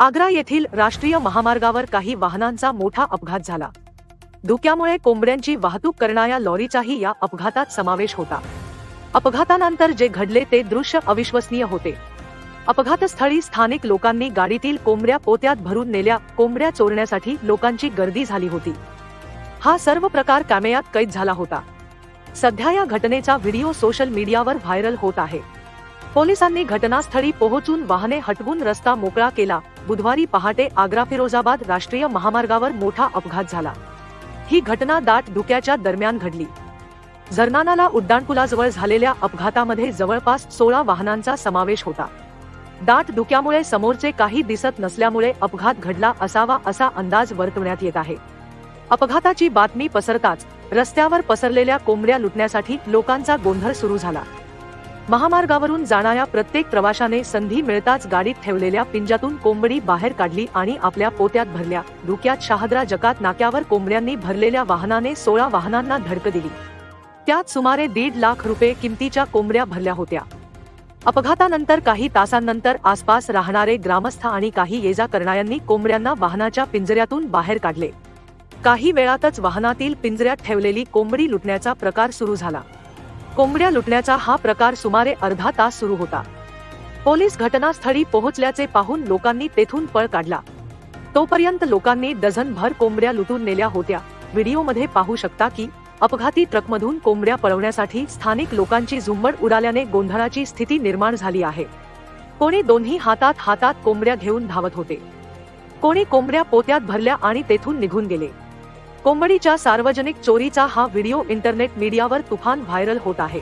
आग्रा येथील राष्ट्रीय महामार्गावर काही वाहनांचा मोठा अपघात झाला. धुक्यामुळे कोंबड्यांची वाहतूक करणाऱ्या लॉरीचाही या अपघातात समावेश होता. अपघातानंतर जे घडले ते दृश्य अविश्वसनीय होते. अपघातस्थळी स्थानिक लोकांनी गाडीतील कोंबड्या पोत्यात भरून नेल्या कोंबड्या चोरण्यासाठी लोकांची गर्दी झाली होती. हा सर्व प्रकार कॅमेऱ्यात कैद झाला होता. सध्या या घटनेचा व्हिडिओ सोशल मीडियावर व्हायरल होत आहे. पोलिसांनी घटनास्थळी पोहोचून वाहने हटवून रस्ता मोकळा केला. बुधवारी पहाटे आग्रा फिरोजाबाद राष्ट्रीय महामार्गावर मोठा अपघात झाला. ही घटना दाट धुक्याच्या दरम्यान घडली. झरनानाला उड्डाणपुलाजवळ झालेल्या अपघातामध्ये जवळपास सोळा वाहनांचा समावेश होता. दाट धुक्यामुळे समोरचे काही दिसत नसल्यामुळे अपघात घडला असावा असा अंदाज वर्तवण्यात येत आहे. अपघाताची बातमी पसरताच रस्त्यावर पसरलेल्या कोंबड्या लुटण्यासाठी लोकांचा गोंधळ सुरू झाला. महामार्गावरून जाणाऱ्या प्रत्येक प्रवाशाने संधी मिळताच गाडीत ठेवलेल्या पिंजातून कोंबडी बाहेर काढली आणि आपल्या पोत्यात भरल्या. धुक्यात शहाद्रा जकात नाक्यावर कोंबड्यांनी भरलेल्या वाहनाने सोळा वाहनांना धडक दिली. त्यात सुमारे दीड लाख रुपये किमतीच्या कोंबड्या भरल्या होत्या. अपघातानंतर काही तासांनंतर आसपास राहणारे ग्रामस्थ आणि काही येजा करणाऱ्यांनी कोंबड्यांना वाहनाच्या पिंजऱ्यातून बाहेर काढले. काही वेळातच वाहनातील पिंजऱ्यात ठेवलेली कोंबडी लुटण्याचा प्रकार सुरू झाला. कोंबड्या लुटण्याचा हा प्रकार सुमारे अर्धा तास सुरू होता. पोलीस घटनास्थळी पोहोचल्याचे पाहून लोकांनी तेथून पळ काढला. तोपर्यंत लोकांनी डझनभर कोंबड्या लुटून नेल्या होत्या. व्हिडिओमध्ये पाहू शकता की अपघाती ट्रकमधून कोंबड्या पळवण्यासाठी स्थानिक लोकांची झुंबड उडाल्याने गोंधळाची स्थिती निर्माण झाली आहे. कोणी दोन्ही हातात हातात कोंबड्या घेऊन धावत होते. कोणी कोंबड्या पोत्यात भरल्या आणि तेथून निघून गेले. कोंबडीच्या सार्वजनिक चोरीचा हा व्हिडिओ इंटरनेट मीडियावर तुफान व्हायरल होत आहे.